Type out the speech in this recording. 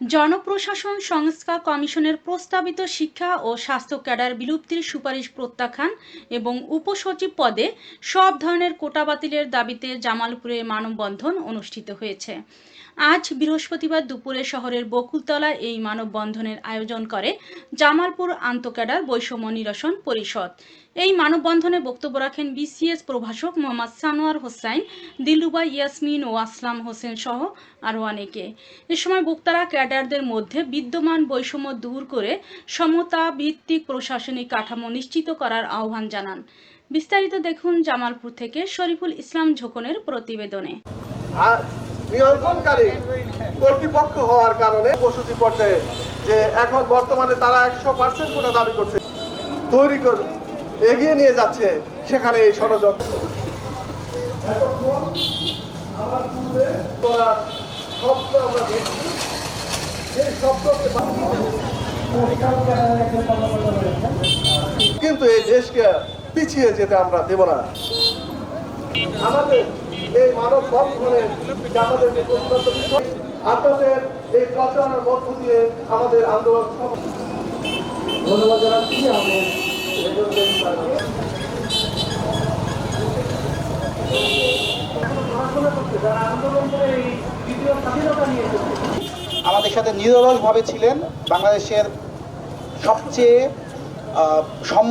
জনপ্রশাসন সংস্কার কমিশনের প্রস্তাবিত শিক্ষা ও স্বাস্থ্য ক্যাডার বিলুপ্তির সুপারিশ প্রত্যাখ্যান এবং উপসচিব পদে সব ধরনের কোটা বাতিলের দাবিতে জামালপুরে মানববন্ধন অনুষ্ঠিত হয়েছে। আজ বৃহস্পতিবার দুপুরে শহরের বকুলতলায় এই মানববন্ধনের আয়োজন করে জামালপুর আন্তঃক্যাডার বৈষম্য নিরসন পরিষদ। এই মানববন্ধনে বক্তব্য রাখেন বিসিএস প্রভাষক মোহাম্মদ সানোয়ার হোসাইন দিলুবা ইয়াসমিন ও আসলাম হোসেন সহ আরও অনেকে। এ সময় বক্তারা ক্যাডারদের মধ্যে বিদ্যমান বৈষম্য দূর করে সমতা ভিত্তিক প্রশাসনিক কাঠামো নিশ্চিত করার আহ্বান জানান। বিস্তারিত দেখুন জামালপুর থেকে শরীফুল ইসলাম ঝোকনের প্রতিবেদনে। নিয়ন্ত্রণকারী কর্তৃপক্ষ হওয়ার কারণে প্রসূতি পর্যায়ে যে এখন বর্তমানে তারা একশো পার্সেন্ট কোটা দাবি করছে, তৈরি করে এগিয়ে নিয়ে যাচ্ছে সেখানে এই ষড়যন্ত্র। করার আমরা কিন্তু এই দেশকে পিছিয়ে যেতে আমরা দেব না। আমাদের এই মানব আপনাদের এই প্রচারের মধ্য দিয়ে আমাদের আন্দোলন ধন্যবাদ জানাচ্ছি আমাদের যারা আন্দোলন করে এই আমাদের সাথে নিরলসভাবে ছিলেন বাংলাদেশের সবচেয়ে সম